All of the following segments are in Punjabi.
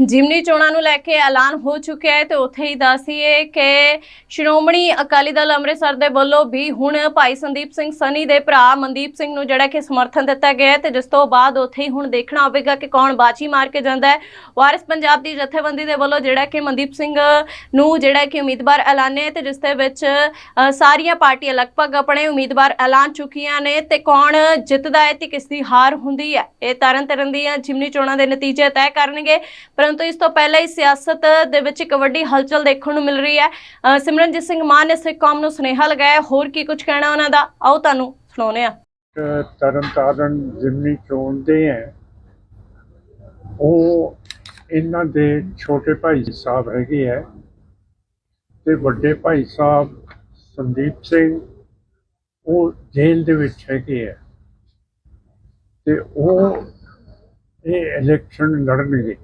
ਜਿਮਨੀ ਚੋਣਾਂ ਨੂੰ ਲੈ ਕੇ ਐਲਾਨ ਹੋ ਚੁੱਕਿਆ ਹੈ ਤੇ ਉੱਥੇ ਹੀ ਦੱਸੀਏ ਕਿ ਸ਼੍ਰੋਮਣੀ ਅਕਾਲੀ ਦਲ ਅੰਮ੍ਰਿਤਸਰ ਦੇ ਵੱਲੋਂ ਵੀ ਹੁਣ ਭਾਈ ਸੰਦੀਪ ਸਿੰਘ ਸਨੀ ਦੇ ਭਰਾ ਮਨਦੀਪ ਸਿੰਘ ਨੂੰ ਜਿਹੜਾ ਕਿ ਸਮਰਥਨ ਦਿੱਤਾ ਗਿਆ ਹੈ ਤੇ ਜਿਸ ਤੋਂ ਬਾਅਦ ਉੱਥੇ ਹੀ ਹੁਣ ਦੇਖਣਾ ਹੋਵੇਗਾ ਕਿ ਕੌਣ ਬਾਜੀ ਮਾਰ ਕੇ ਜਾਂਦਾ ਹੈ। ਵਾਰਿਸ ਪੰਜਾਬ ਦੀ ਜਥੇਬੰਦੀ ਦੇ ਵੱਲੋਂ ਜਿਹੜਾ ਕਿ ਮਨਦੀਪ ਸਿੰਘ ਨੂੰ ਜਿਹੜਾ ਕਿ ਉਮੀਦਵਾਰ ਐਲਾਨੇ ਤੇ ਜਿਸ ਦੇ ਵਿੱਚ ਸਾਰੀਆਂ ਪਾਰਟੀਆਂ ਲਗਭਗ ਆਪਣੇ ਉਮੀਦਵਾਰ ਐਲਾਨ ਚੁੱਕੀਆਂ ਨੇ ਤੇ ਕੌਣ ਜਿੱਤਦਾ ਹੈ ਤੇ ਕਿਸ ਦੀ ਹਾਰ ਹੁੰਦੀ ਹੈ। ਇਹ ਤਰਨ ਤਰਨ ਦੀਆਂ ਜਿਮਨੀ ਚੋਣਾਂ ਦੇ ਨਤੀਜੇ ਤੈਅ ਕਰਨਗੇ। ਪਰ ਪਰੰਤੂ ਇਸ ਤੋਂ ਪਹਿਲਾਂ ਹੀ ਸਿਆਸਤ ਦੇ ਵਿੱਚ ਇੱਕ ਵੱਡੀ ਹਲਚਲ ਦੇਖਣ ਨੂੰ ਮਿਲ ਰਹੀ ਹੈ। ਸਿਮਰਨਜੀਤ ਸਿੰਘ ਮਾਨ ਨੇ ਸਿੱਖ ਕੌਮ ਨੂੰ ਸੁਨੇਹਾ ਲਗਾਇਆ ਹੋਰ ਕੀ ਕੁਝ ਕਹਿਣਾ ਉਹਨਾਂ ਦਾ? ਆਓ ਤੁਹਾਨੂੰ ਸੁਣਾਉਂਦੇ ਹਾਂ। ਤਰਨ ਜ਼ਿਮਨੀ ਚੋਣ ਦੇ ਹੈ, ਉਹ ਇਹਨਾਂ ਦੇ ਛੋਟੇ ਭਾਈ ਸਾਹਿਬ ਹੈਗੇ ਹੈ ਤੇ ਵੱਡੇ ਭਾਈ ਸਾਹਿਬ ਸੰਦੀਪ ਸਿੰਘ, ਉਹ ਜੇਲ੍ਹ ਦੇ ਵਿੱਚ ਹੈਗੇ ਹੈ ਤੇ ਉਹ ਇਹ ਇਲੈਕਸ਼ਨ ਲੜਨਗੇ।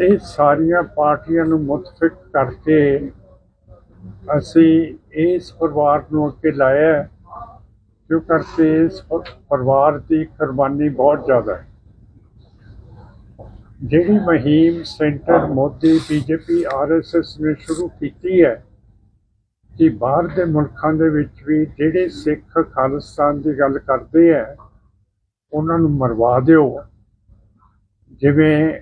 ਇਹ ਸਾਰੀਆਂ ਪਾਰਟੀਆਂ ਨੂੰ ਮੁਤਫਿਕ ਕਰਕੇ ਅਸੀਂ ਇਸ ਪਰਿਵਾਰ ਨੂੰ ਅੱਗੇ ਲਾਇਆ ਕਿਉਂ ਕਰਕੇ ਇਸ ਪਰਿਵਾਰ ਦੀ ਕੁਰਬਾਨੀ ਬਹੁਤ ਜ਼ਿਆਦਾ ਹੈ। ਜਿਹੜੀ ਮਹੀਮ ਸੈਂਟਰ ਮੋਦੀ, ਬੀਜੇਪੀ ਆਰਐਸਐਸ ਨੇ ਸ਼ੁਰੂ ਕੀਤੀ ਹੈ, ਕਿ ਬਾਹਰ ਦੇ ਮੁਲਕਾਂ ਦੇ ਵਿੱਚ ਵੀ ਜਿਹੜੇ ਸਿੱਖ ਖਾਲਿਸਤਾਨ ਦੀ ਗੱਲ ਕਰਦੇ ਹੈ, ਉਹਨਾਂ ਨੂੰ ਮਰਵਾ ਦਿਓ। ਜਿਵੇਂ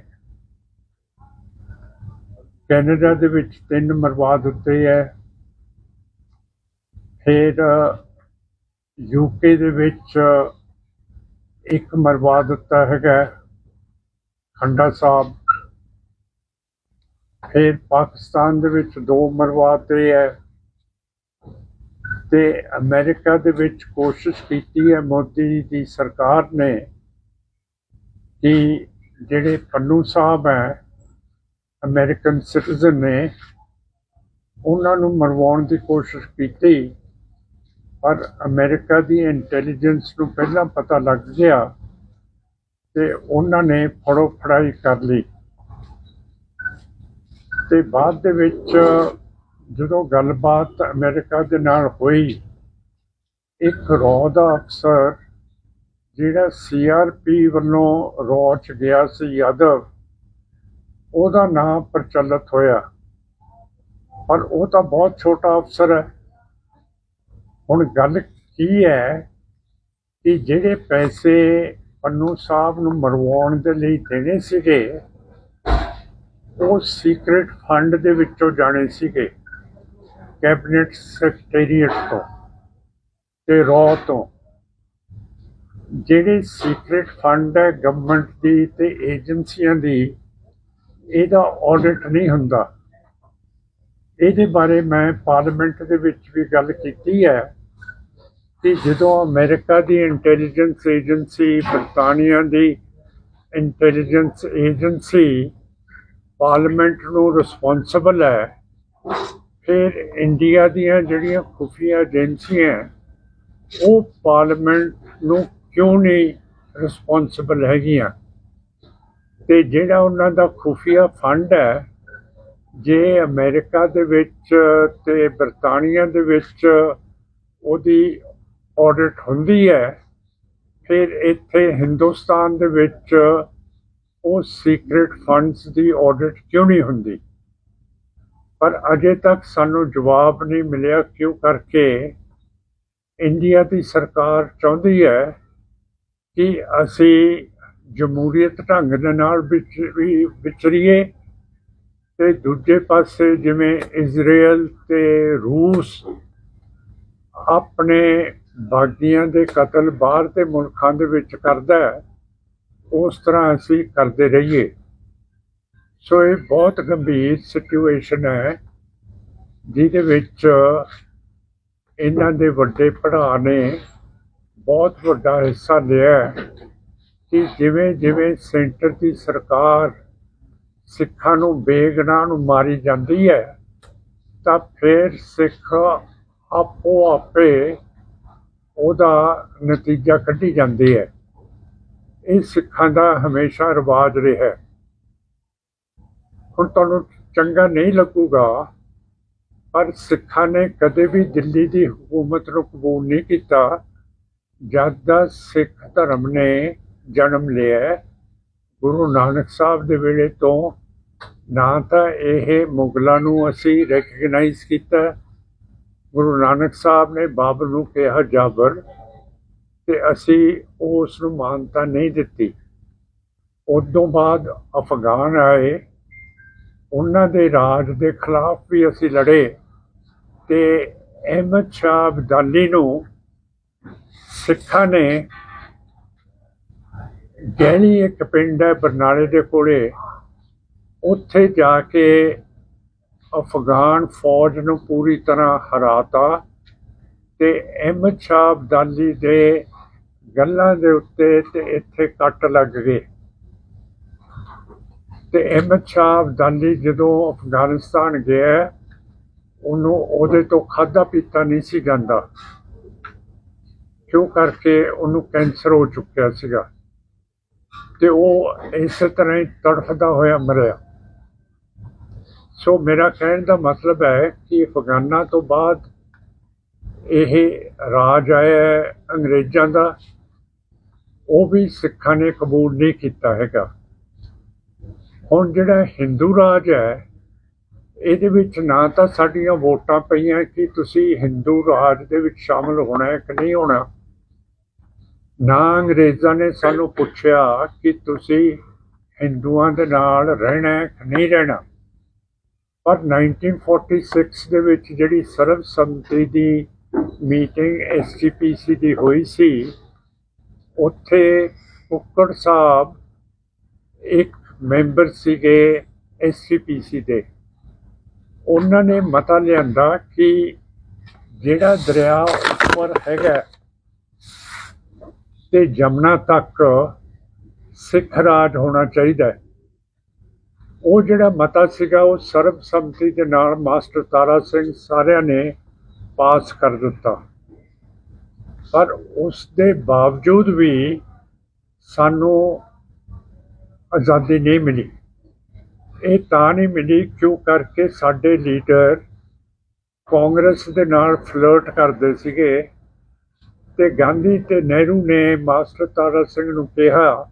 ਕੈਨੇਡਾ ਦੇ ਵਿੱਚ ਤਿੰਨ ਮਰਵਾ ਦਿੱਤੇ ਹੈ ਫਿਰ ਯੂਕੇ ਦੇ ਵਿੱਚ ਇੱਕ ਮਰਵਾ ਦਿੱਤਾ ਹੈਗਾ, ਖੰਡਾ ਸਾਹਿਬ। ਫਿਰ ਪਾਕਿਸਤਾਨ ਦੇ ਵਿੱਚ ਦੋ ਮਰਵਾ ਮਰਵਾਤੇ ਹੈ ਤੇ ਅਮਰੀਕਾ ਦੇ ਵਿੱਚ ਕੋਸ਼ਿਸ਼ ਕੀਤੀ ਹੈ ਮੋਦੀ ਦੀ ਸਰਕਾਰ ਨੇ ਕਿ ਜਿਹੜੇ ਪੰਨੂ ਸਾਹਿਬ ਹੈ ਅਮਰੀਕਨ ਸਿਟੀਜ਼ਨ ਨੇ, ਉਹਨਾਂ ਨੂੰ ਮਰਵਾਉਣ ਦੀ ਕੋਸ਼ਿਸ਼ ਕੀਤੀ, ਪਰ ਅਮਰੀਕਾ ਦੀ ਇੰਟੈਲੀਜੈਂਸ ਨੂੰ ਪਹਿਲਾਂ ਪਤਾ ਲੱਗ ਗਿਆ ਤੇ ਉਹਨਾਂ ਨੇ ਫੜੋ ਫੜਾਈ ਕਰ ਲਈ। ਤੇ ਬਾਅਦ ਦੇ ਵਿੱਚ ਜਦੋਂ ਗੱਲਬਾਤ ਅਮਰੀਕਾ ਦੇ ਨਾਲ ਹੋਈ, ਇੱਕ ਰੌ ਦਾ ਅਫਸਰ ਜਿਹੜਾ ਸੀਆਰਪੀ ਵੱਲੋਂ ਰੌਚ ਗਿਆ ਸੀ ਯਾਦਵ, ਉਹਦਾ ਨਾਮ ਪ੍ਰਚਲਿਤ ਹੋਇਆ। ਪਰ ਉਹ ਤਾਂ ਬਹੁਤ ਛੋਟਾ ਅਫਸਰ ਹੈ। ਹੁਣ ਗੱਲ ਕੀ ਹੈ ਕਿ ਜਿਹੜੇ ਪੈਸੇ ਪੰਨੂ ਸਾਹਿਬ ਨੂੰ ਮਰਵਾਉਣ ਦੇ ਲਈ ਦੇਣੇ ਸੀਗੇ, ਉਹ ਸੀਕ੍ਰੀਟ ਫੰਡ ਦੇ ਵਿੱਚੋਂ ਜਾਣੇ ਸੀਗੇ ਕੈਬਨਿਟ ਸੈਕਟਰੀਏਟ ਤੋਂ ਤੇ ਰੌ ਤੋਂ। ਜਿਹੜੇ ਸੀਕ੍ਰੀਟ ਫੰਡ ਹੈ ਗਵਰਨਮੈਂਟ ਦੀ ਤੇ ਏਜੰਸੀਆਂ ਦੀ, ਇਹਦਾ ਆਡਿਟ ਨਹੀਂ ਹੁੰਦਾ। ਇਹਦੇ ਬਾਰੇ ਮੈਂ ਪਾਰਲੀਮੈਂਟ ਦੇ ਵਿੱਚ ਵੀ ਗੱਲ ਕੀਤੀ ਹੈ ਕਿ ਜਦੋਂ ਅਮਰੀਕਾ ਦੀ ਇੰਟੈਲੀਜੈਂਸ ਏਜੰਸੀ ਬਰਤਾਨੀਆ ਦੀ ਇੰਟੈਲੀਜੈਂਸ ਏਜੰਸੀ ਪਾਰਲੀਮੈਂਟ ਨੂੰ ਰਿਸਪੌਂਸਿਬਲ ਹੈ, ਫਿਰ ਇੰਡੀਆ ਦੀਆਂ ਜਿਹੜੀਆਂ ਖੁਫੀਆ ਏਜੰਸੀਆਂ, ਉਹ ਪਾਰਲੀਮੈਂਟ ਨੂੰ ਕਿਉਂ ਨਹੀਂ ਰਿਸਪੌਂਸਿਬਲ ਹੈਗੀਆਂ? ਤੇ ਜਿਹੜਾ ਉਹਨਾਂ ਦਾ ਖੁਫੀਆ ਫੰਡ ਹੈ, ਜੇ ਅਮਰੀਕਾ ਦੇ ਵਿੱਚ ਤੇ ਬਰਤਾਨੀਆ ਦੇ ਵਿੱਚ ਉਹਦੀ ਆਡਿਟ ਹੁੰਦੀ ਹੈ, ਫਿਰ ਇੱਥੇ ਹਿੰਦੁਸਤਾਨ ਦੇ ਵਿੱਚ ਉਹ ਸੀਕ੍ਰੀਟ ਫੰਡਸ ਦੀ ਆਡਿਟ ਕਿਉਂ ਨਹੀਂ ਹੁੰਦੀ? ਪਰ ਅਜੇ ਤੱਕ ਸਾਨੂੰ ਜਵਾਬ ਨਹੀਂ ਮਿਲਿਆ ਕਿਉਂ ਕਰਕੇ ਇੰਡੀਆ ਦੀ ਸਰਕਾਰ ਚਾਹੁੰਦੀ ਹੈ ਕਿ ਅਸੀਂ ਜਮਹੂਰੀਅਤ ਢੰਗ ਦੇ ਨਾਲ ਵਿੱਚ ਵੀ ਵਿਚਰੀਏ ਤੇ ਦੂਜੇ ਪਾਸੇ ਜਿਵੇਂ ਇਜ਼ਰਾਈਲ ਤੇ ਰੂਸ ਆਪਣੇ ਬਾਗੀਆਂ ਦੇ ਕਤਲ ਬਾਹਰ ਦੇ ਮੁਲਕਾਂ ਦੇ ਵਿੱਚ ਕਰਦਾ ਹੈ, ਉਸ ਤਰ੍ਹਾਂ ਅਸੀਂ ਕਰਦੇ ਰਹੀਏ। ਸੋ ਇਹ ਬਹੁਤ ਗੰਭੀਰ ਸਿਚੁਏਸ਼ਨ ਹੈ, ਜਿਹਦੇ ਵਿੱਚ ਇਹਨਾਂ ਦੇ ਵੱਡੇ ਭਰਾ ਨੇ ਬਹੁਤ ਵੱਡਾ ਹਿੱਸਾ ਲਿਆ ਕਿ ਜਿਵੇਂ ਜਿਵੇਂ ਸੈਂਟਰ ਦੀ ਸਰਕਾਰ ਸਿੱਖਾਂ ਨੂੰ ਬੇਗਨਾਹ ਨੂੰ ਮਾਰੀ ਜਾਂਦੀ ਹੈ, ਤਾਂ ਫਿਰ ਸਿੱਖ ਆਪੋ ਆਪੇ ਉਹਦਾ ਨਤੀਜਾ ਕੱਢੀ ਜਾਂਦੀ ਹੈ। ਇਹ ਸਿੱਖਾਂ ਦਾ ਹਮੇਸ਼ਾ ਰਿਵਾਜ ਰਿਹਾ ਹੈ। ਹੁਣ ਤੁਹਾਨੂੰ ਚੰਗਾ ਨਹੀਂ ਲੱਗੂਗਾ, ਪਰ ਸਿੱਖਾਂ ਨੇ ਕਦੇ ਵੀ ਦਿੱਲੀ ਦੀ ਹਕੂਮਤ ਨੂੰ ਕਬੂਲ ਨਹੀਂ ਕੀਤਾ ਜਦ ਦਾ ਸਿੱਖ ਧਰਮ ਨੇ ਜਨਮ ਲਿਆ ਗੁਰੂ ਨਾਨਕ ਸਾਹਿਬ ਦੇ ਵੇਲੇ ਤੋਂ ਨਾ ਤਾਂ ਇਹ ਮੁਗਲਾਂ ਨੂੰ ਅਸੀਂ ਰੈਕਗਨਾਈਜ਼ ਕੀਤਾ ਗੁਰੂ ਨਾਨਕ ਸਾਹਿਬ ਨੇ ਬਾਬਰ ਨੂੰ ਕਿਹਾ, ਜਾਬਰ, ਤੇ ਅਸੀਂ ਉਸ ਨੂੰ ਮਾਨਤਾ ਨਹੀਂ ਦਿੱਤੀ। ਉਦੋਂ ਬਾਅਦ ਅਫਗਾਨ ਆਏ। ਉਹਨਾਂ ਦੇ ਰਾਜ ਦੇ ਖਿਲਾਫ ਵੀ ਅਸੀਂ ਲੜੇ ਤੇ ਅਹਿਮਦ ਸ਼ਾਹ ਅਬਦਾਲੀ ਨੂੰ ਸਿੱਖਾਂ ਨੇ ਗਹਿਣੀ ਇੱਕ ਪਿੰਡ ਹੈ ਬਰਨਾਲੇ ਦੇ ਕੋਲੇ, ਉੱਥੇ ਜਾ ਕੇ ਅਫਗਾਨ ਫੌਜ ਨੂੰ ਪੂਰੀ ਤਰ੍ਹਾਂ ਹਰਾਤਾ ਤੇ ਅਹਿਮਦ ਸ਼ਾਹ ਅਬਦਾਲੀ ਦੇ ਗੱਲਾਂ ਦੇ ਉੱਤੇ ਤੇ ਇੱਥੇ ਕੱਟ ਲੱਗ ਗਏ। ਤੇ ਅਹਿਮਦ ਸ਼ਾਹ ਅਬਦਾਲੀ ਜਦੋਂ ਅਫਗਾਨਿਸਤਾਨ ਗਿਆ, ਉਹਨੂੰ ਉਹਦੇ ਤੋਂ ਖਾਦਾ ਪੀਤਾ ਨਹੀਂ ਸੀ ਜਾਂਦਾ। ਕਿਉਂ ਕਰਕੇ ਉਹਨੂੰ ਕੈਂਸਰ ਹੋ ਚੁੱਕਿਆ ਸੀਗਾ? ਤੇ ਉਹ ਇਸੇ ਤਰ੍ਹਾਂ ਹੀ ਤੜਫਦਾ ਹੋਇਆ ਮਰਿਆ। ਸੋ ਮੇਰਾ ਕਹਿਣ ਦਾ ਮਤਲਬ ਹੈ ਕਿ ਅਫਗਾਨਾ ਤੋਂ ਬਾਅਦ ਇਹ ਰਾਜ ਆਇਆ ਅੰਗਰੇਜ਼ਾਂ ਦਾ। ਉਹ ਵੀ ਸਿੱਖਾਂ ਨੇ ਕਬੂਲ ਨਹੀਂ ਕੀਤਾ ਹੈਗਾ। ਹੁਣ ਜਿਹੜਾ ਹਿੰਦੂ ਰਾਜ ਹੈ, ਇਹਦੇ ਵਿੱਚ ਨਾ ਤਾਂ ਸਾਡੀਆਂ ਵੋਟਾਂ ਪਈਆਂ ਕਿ ਤੁਸੀਂ ਹਿੰਦੂ ਰਾਜ ਦੇ ਵਿੱਚ ਸ਼ਾਮਲ ਹੋਣਾ ਹੈ ਕਿ ਨਹੀਂ ਹੋਣਾ। ਨਾ ਅੰਗਰੇਜ਼ਾਂ ਨੇ ਸਾਨੂੰ ਪੁੱਛਿਆ ਕਿ ਤੁਸੀਂ ਹਿੰਦੂਆਂ ਦੇ ਨਾਲ ਰਹਿਣਾ ਕਿ ਨਹੀਂ ਰਹਿਣਾ? ਪਰ 1946 ਦੇ ਵਿੱਚ ਜਿਹੜੀ ਸਰਬਸੰਮਤੀ ਦੀ ਮੀਟਿੰਗ ਐਸਜੀਪੀਸੀ ਦੀ ਹੋਈ ਸੀ, ਉੱਥੇ ਕੁੱਕੜ ਸਾਹਿਬ ਇੱਕ ਮੈਂਬਰ ਸੀਗੇ ਐਸਜੀਪੀਸੀ ਦੇ। ਉਹਨਾਂ ਨੇ ਮਤਾ ਲਿਆਂਦਾ ਕਿ ਜਿਹੜਾ ਦਰਿਆ ਉੱਪਰ ਹੈਗਾ ਤੇ ਜਮਨਾ ਤੱਕ ਸਿੱਖ ਰਾਜ ਹੋਣਾ ਚਾਹੀਦਾ ਹੈ। ਉਹ ਜਿਹੜਾ ਮਤਾ ਸੀਗਾ, ਉਹ ਸਰਬਸੰਮਤੀ ਦੇ ਨਾਲ ਮਾਸਟਰ ਤਾਰਾ ਸਿੰਘ ਸਾਰਿਆਂ ਨੇ ਪਾਸ ਕਰ ਦਿੱਤਾ। ਪਰ ਉਸ ਦੇ ਬਾਵਜੂਦ ਵੀ ਸਾਨੂੰ ਆਜ਼ਾਦੀ ਨਹੀਂ ਮਿਲੀ। ਇਹ ਤਾਂ ਨਹੀਂ ਮਿਲੀ ਕਿਉਂ ਕਰਕੇ ਸਾਡੇ ਲੀਡਰ ਕਾਂਗਰਸ ਦੇ ਨਾਲ ਫਲਰਟ ਕਰਦੇ ਸੀਗੇ। ਤੇ ਗਾਂਧੀ ਤੇ ਨਹਿਰੂ ਨੇ ਮਾਸਟਰ ਤਾਰਾ ਸਿੰਘ ਨੂੰ ਕਿਹਾ